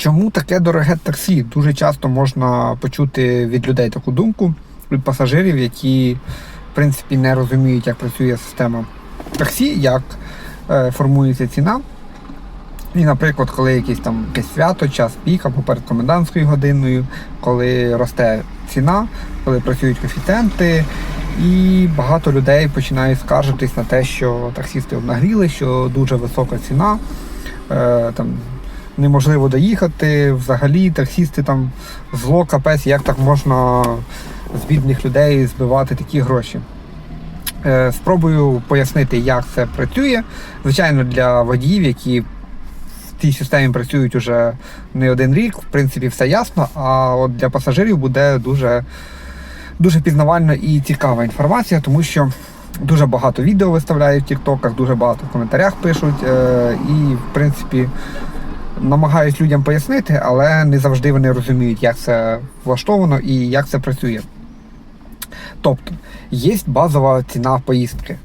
Чому таке дороге таксі? Дуже часто можна почути від людей таку думку, від пасажирів, які в принципі не розуміють, як працює система таксі, як е, формується ціна. І, наприклад, коли якесь там якесь свято, час пік або перед комендантською годиною, коли росте ціна, коли працюють коефіцієнти, і багато людей починають скаржитись на те, що таксісти обнагріли, що дуже висока ціна, е, там неможливо доїхати. Взагалі таксісти там зло капець, як так можна з бідних людей збивати такі гроші. Е, Спробую пояснити, як це працює. Звичайно, для водіїв, які в цій системі працюють уже не один рік, в принципі, все ясно. А от для пасажирів буде дуже, дуже пізнавальна і цікава інформація, тому що дуже багато відео виставляють в Тіктоках, дуже багато в коментарях пишуть. е, І, в принципі, намагаюсь людям пояснити, але не завжди вони розуміють, як це влаштовано і як це працює. Тобто, є базова ціна поїздки.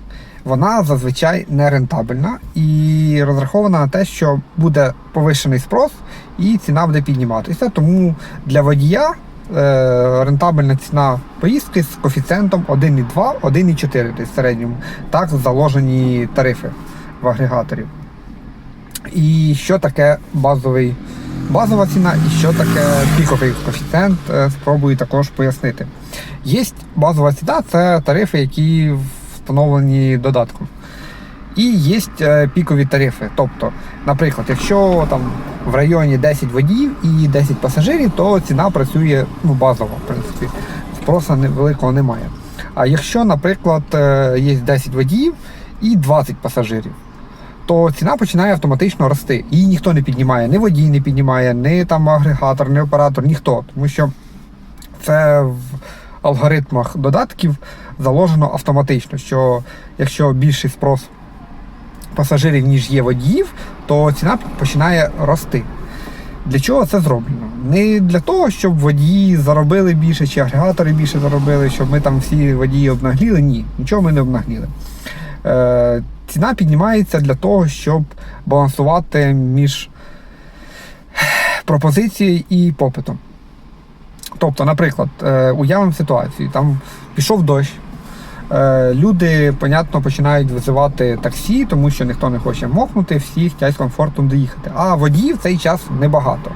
Вона зазвичай не рентабельна і розрахована на те, що буде повищений спрос і ціна буде підніматися. Тому для водія е, рентабельна ціна поїздки з коефіцієнтом 1,2, 1,4 десь в середньому. Так заложені тарифи в агрегаторів. І що таке базовий, базова ціна і що таке піковий коефіцієнт, е, спробую також пояснити. Є базова ціна, це тарифи, які встановлені додатком. І є е, пікові тарифи. Тобто, наприклад, якщо там в районі 10 водіїв і 10 пасажирів, то ціна працює ну, базово, в принципі. Спроса великого немає. А якщо, наприклад, е, є 10 водіїв і 20 пасажирів, то ціна починає автоматично рости. Її ніхто не піднімає, ні водій не піднімає, ні там агрегатор, ні оператор, ніхто. Тому що це в алгоритмах додатків заложено автоматично, що якщо більший спрос пасажирів, ніж є водіїв, то ціна починає рости. Для чого це зроблено? Не для того, щоб водії заробили більше, чи агрегатори більше заробили, щоб ми там всі водії обнагліли. Ні, нічого ми не обнагліли. Е, ціна піднімається для того, щоб балансувати між пропозицією і попитом. Тобто, наприклад, е, уявимо ситуацію, там пішов дощ. Е, Люди, понятно, починають визивати таксі, тому що ніхто не хоче мокнути, всі хочуть комфортно доїхати. А водіїв в цей час небагато.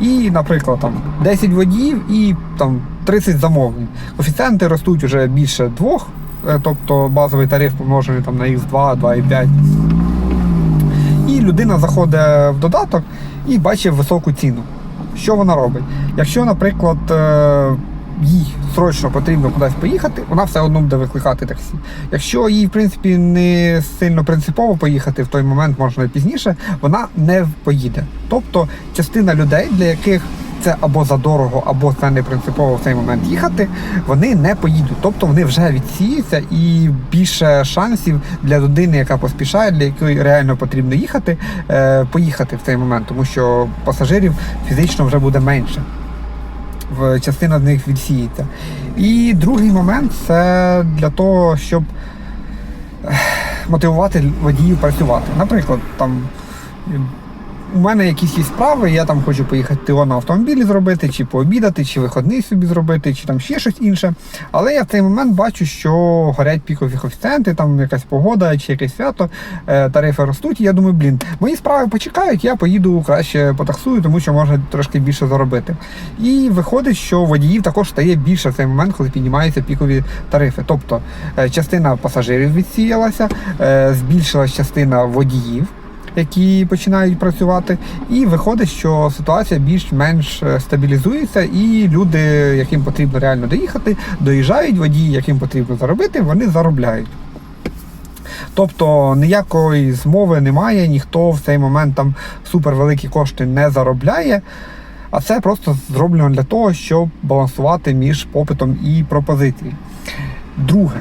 І, наприклад, там 10 водіїв і там 30 замовлень. Коефіцієнти ростуть вже більше двох, тобто базовий тариф помножений там на Х2, 2,5. І людина заходить в додаток і бачить високу ціну. Що вона робить? Якщо, наприклад, е, їй срочно потрібно кудись поїхати, вона все одно буде викликати таксі. Якщо їй, в принципі, не сильно принципово поїхати в той момент, можна пізніше, вона не поїде. Тобто частина людей, для яких це або задорого, або це не принципово в цей момент їхати, вони не поїдуть. Тобто вони вже відсіються і більше шансів для людини, яка поспішає, для якої реально потрібно їхати, е, поїхати в цей момент, тому що пасажирів фізично вже буде менше. Частина з них відсіється. І другий момент це для того, щоб мотивувати водіїв працювати. Наприклад, там у мене якісь є справи, я там хочу поїхати ТО на автомобілі зробити, чи пообідати, чи виходний собі зробити, чи там ще щось інше. Але я в цей момент бачу, що горять пікові коефіцієнти, там якась погода чи якесь свято, е, тарифи ростуть. І я думаю, блін, мої справи почекають, я поїду краще потаксую, тому що можна трошки більше заробити. І виходить, що водіїв також стає більше в цей момент, коли піднімаються пікові тарифи. Тобто е, частина пасажирів відсіялася, е, збільшилась частина водіїв які починають працювати, і виходить, що ситуація більш-менш е, стабілізується, і люди, яким потрібно реально доїхати, доїжджають, водії, яким потрібно заробити, вони заробляють. Тобто ніякої змови немає, ніхто в цей момент там супервеликі кошти не заробляє. А це просто зроблено для того, щоб балансувати між попитом і пропозицією. Друге,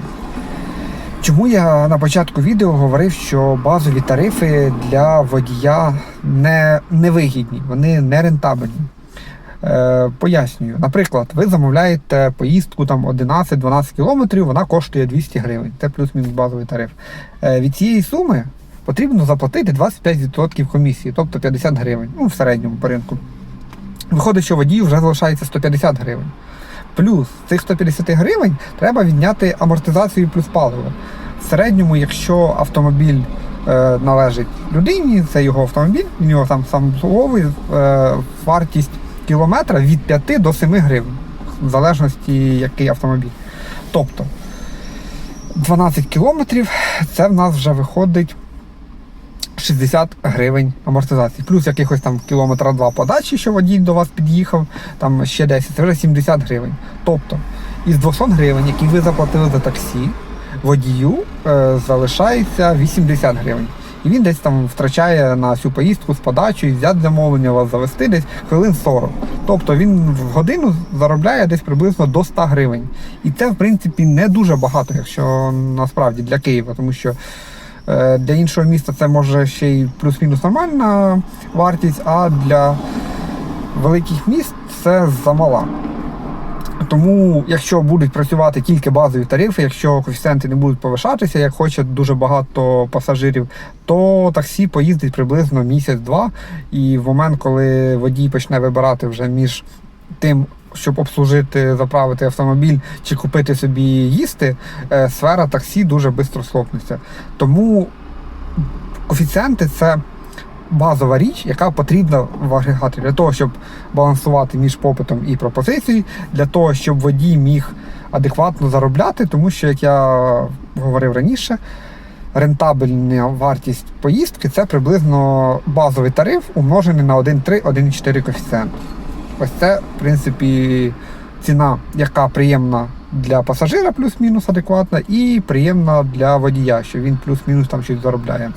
Чому я на початку відео говорив, що базові тарифи для водія не, невигідні, вони не рентабельні? Е, пояснюю. Наприклад, ви замовляєте поїздку там 11-12 кілометрів, вона коштує 200 гривень. Це плюс-мінус базовий тариф. Е, від цієї суми потрібно заплатити 25% комісії, тобто 50 гривень, ну в середньому по ринку. Виходить, що водію вже залишається 150 гривень. Плюс цих 150 гривень треба відняти амортизацію плюс паливо. В середньому, якщо автомобіль е, належить людині, це його автомобіль, він його там сам е, вартість кілометра від 5 до 7 гривень, в залежності який автомобіль. Тобто 12 кілометрів це в нас вже виходить 60 гривень амортизації. Плюс якихось там кілометра два подачі, що водій до вас під'їхав, там ще 10, це вже 70 гривень. Тобто із 200 гривень, які ви заплатили за таксі, водію е, залишається 80 гривень. І він десь там втрачає на всю поїздку з подачею, взяти замовлення, вас завести десь хвилин 40. Тобто він в годину заробляє десь приблизно до 100 гривень. І це, в принципі, не дуже багато, якщо насправді для Києва, тому що для іншого міста це може ще й плюс-мінус нормальна вартість, а для великих міст це замала. Тому, якщо будуть працювати тільки базові тарифи, якщо коефіцієнти не будуть повишатися, як хоче дуже багато пасажирів, то таксі поїздить приблизно місяць-два. І в момент, коли водій почне вибирати вже між тим, щоб обслужити, заправити автомобіль чи купити собі їсти, е, сфера таксі дуже швидко схлопнеться. Тому коефіцієнти це базова річ, яка потрібна в агрегаторі для того, щоб балансувати між попитом і пропозицією, для того, щоб водій міг адекватно заробляти, тому що, як я говорив раніше, рентабельна вартість поїздки це приблизно базовий тариф, умножений на 1,3, 1,4 коефіцієнт. Ось це, в принципі, ціна, яка приємна для пасажира, плюс-мінус адекватна, і приємна для водія, що він плюс-мінус там щось заробляє.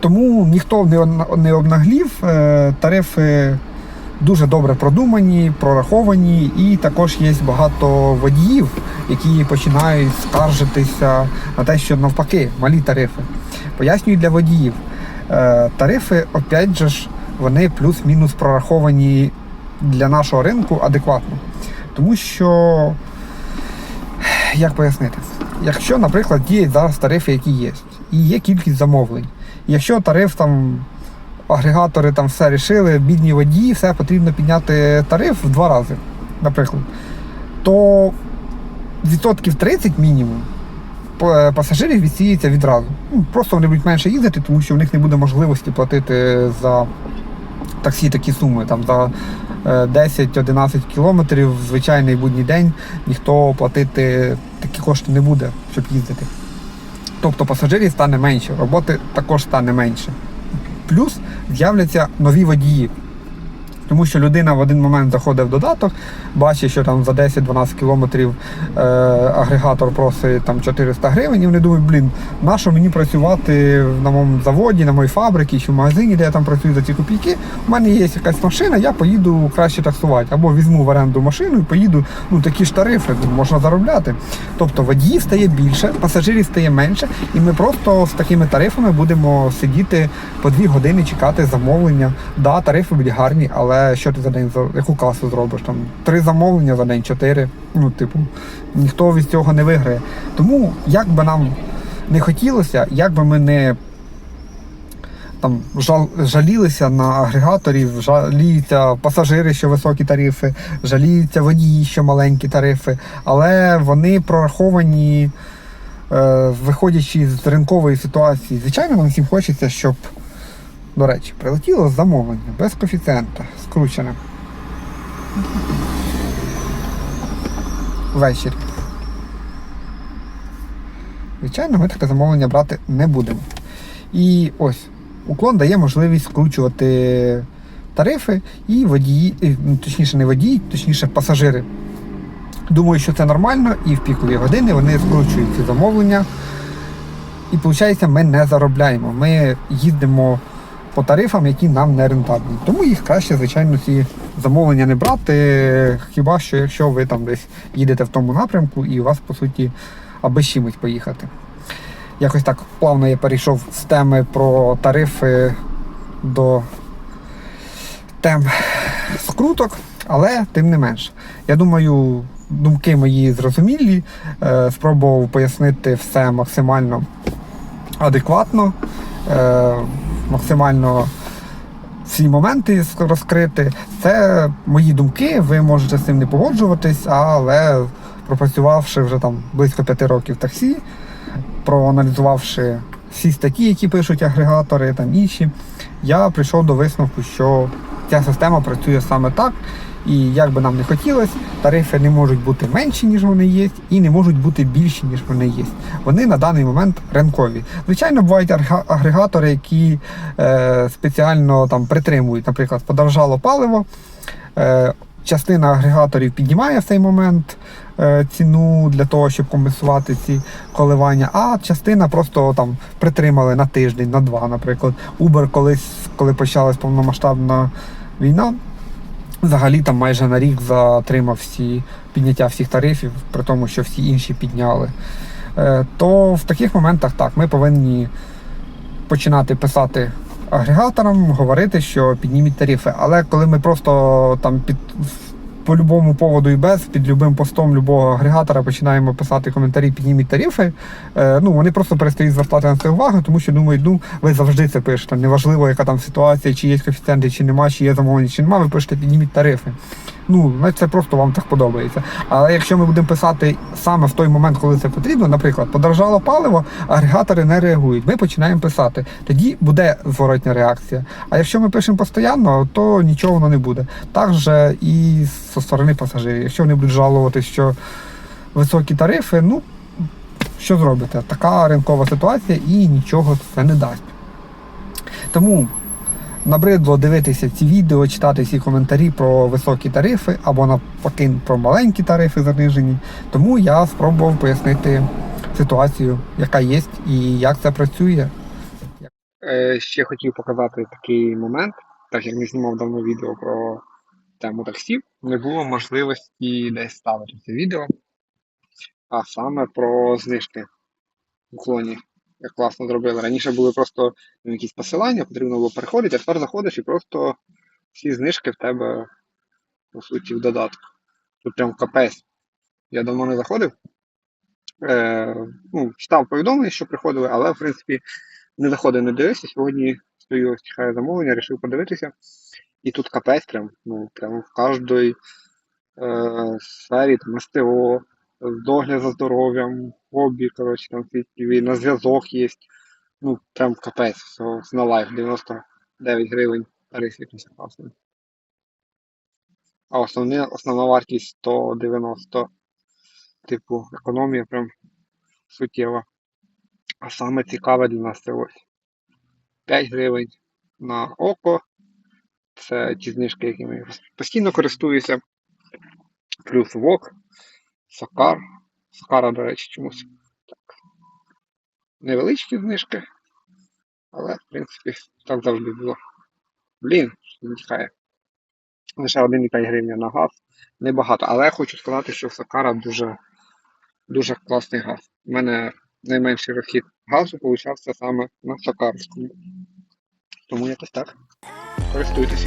Тому ніхто не обнаглів, е, тарифи дуже добре продумані, прораховані, і також є багато водіїв, які починають скаржитися на те, що навпаки, малі тарифи. Пояснюю для водіїв. Е, Тарифи, опять же ж, вони плюс-мінус прораховані для нашого ринку адекватно. Тому що, як пояснити, якщо, наприклад, діють зараз тарифи, які є, і є кількість замовлень. Якщо тариф там агрегатори там все рішили, бідні водії, все потрібно підняти тариф в два рази, наприклад, то відсотків 30 мінімум е, пасажирів відсіється відразу. Ну, просто вони будуть менше їздити, тому що в них не буде можливості платити за таксі такі суми. Там за е, 10-11 кілометрів в звичайний будній день ніхто платити такі кошти не буде, щоб їздити. Тобто пасажирів стане менше, роботи також стане менше. Плюс з'являться нові водії. Тому що людина в один момент заходить в додаток, бачить, що там за 10-12 кілометрів е, агрегатор просить там 400 гривень, і вони думають, блін, нащо мені працювати на моєму заводі, на моїй фабриці чи в магазині, де я там працюю за ці копійки. У мене є якась машина, я поїду краще таксувати. Або візьму в оренду машину і поїду, ну такі ж тарифи, можна заробляти. Тобто водіїв стає більше, пасажирів стає менше, і ми просто з такими тарифами будемо сидіти по дві години чекати замовлення. Да, тарифи будуть гарні, але що ти за день яку касу зробиш? Там три замовлення за день, чотири. Ну, типу, ніхто від цього не виграє. Тому як би нам не хотілося, як би ми не там жал, жалілися на агрегаторів, жаліються пасажири, що високі тарифи, жаліються водії, що маленькі тарифи, але вони прораховані, е, виходячи з ринкової ситуації. Звичайно, нам всім хочеться, щоб, до речі, прилетіло замовлення без коефіцієнта, скручене. Ввечері. Звичайно, ми таке замовлення брати не будемо. І ось уклон дає можливість скручувати тарифи і водії, е, ну, точніше, не водії, точніше пасажири. Думаю, що це нормально, і в пікові години вони скручують ці замовлення. І виходить, ми не заробляємо. Ми їздимо по тарифам, які нам не рентабельні. Тому їх краще, звичайно, ці замовлення не брати. Хіба що якщо ви там десь їдете в тому напрямку і у вас, по суті, аби чимось поїхати. Якось так плавно я перейшов з теми про тарифи до тем скруток, але тим не менш. Я думаю, думки мої зрозумілі. Е, Спробував пояснити все максимально адекватно, е, максимально всі моменти розкрити. Це мої думки, ви можете з цим не погоджуватись, але пропрацювавши вже там близько п'яти років таксі, проаналізувавши всі статті, які пишуть агрегатори, там інші, я прийшов до висновку, що ця система працює саме так. І як би нам не хотілося, тарифи не можуть бути менші, ніж вони є, і не можуть бути більші, ніж вони є. Вони на даний момент ринкові. Звичайно, бувають агрегатори, які е, спеціально там притримують, наприклад, подорожало паливо. Е, частина агрегаторів піднімає в цей момент е, ціну для того, щоб компенсувати ці коливання, а частина просто там притримали на тиждень, на два, наприклад. Uber колись, коли почалась повномасштабна війна, взагалі там майже на рік затримав всі підняття всіх тарифів, при тому, що всі інші підняли. Е, То в таких моментах так, ми повинні починати писати агрегаторам, говорити, що підніміть тарифи. Але коли ми просто там під по любому поводу і без, під любим постом любого агрегатора починаємо писати коментарі, підніміть тарифи. Е, ну вони просто перестають звертати на це увагу, тому що думають, ну ви завжди це пишете. Неважливо, яка там ситуація, чи є коефіцієнти, чи нема, чи є замовлення, чи нема, ви пишете, підніміть тарифи. Ну, це просто вам так подобається. Але якщо ми будемо писати саме в той момент, коли це потрібно, наприклад, подорожало паливо, агрегатори не реагують. Ми починаємо писати. Тоді буде зворотня реакція. А якщо ми пишемо постійно, то нічого воно не буде. Так же і зі сторони пасажирів. Якщо вони будуть жалувати, що високі тарифи, ну що зробите? Така ринкова ситуація і нічого це не дасть. Тому набридло дивитися ці відео, читати всі коментарі про високі тарифи або навпаки про маленькі тарифи занижені. Тому я спробував пояснити ситуацію, яка є і як це працює. Е, ще хотів показати такий момент, так як не знімав давно відео про тему таксі, не було можливості десь ставити це відео, а саме про знижки в уклоні. Класно зробили. Раніше були просто ну, якісь посилання, потрібно було переходити, а тепер заходиш і просто всі знижки в тебе, по суті, в додатку. Тут прям капець. Я давно не заходив. Е, ну, читав повідомлення, що приходили, але в принципі не заходив, не дивився. Сьогодні стою, чекаю замовлення, вирішив подивитися. І тут капець прям, ну, прям в кожній е, сфері, там, СТО, догляд за здоров'ям, хобі, коротше, там всі на зв'язок є. Ну, прям капець, все, на лайф 99 гривень тариф якийсь класний. А основне, основна вартість 190, типу, економія прям суттєва. А саме цікаве для нас це ось 5 гривень на око. Це ті знижки, якими я постійно користуюся. Плюс вок, сакар. Сакара, до речі, чомусь. Так. Невеличкі знижки. Але, в принципі, так завжди було. Блін, не тікає. Лише 1,5 гривня на газ. Небагато. Але я хочу сказати, що Сакара дуже, дуже класний газ. У мене найменший розхід газу получався саме на Сакарському. Тому якось так. Користуйтесь.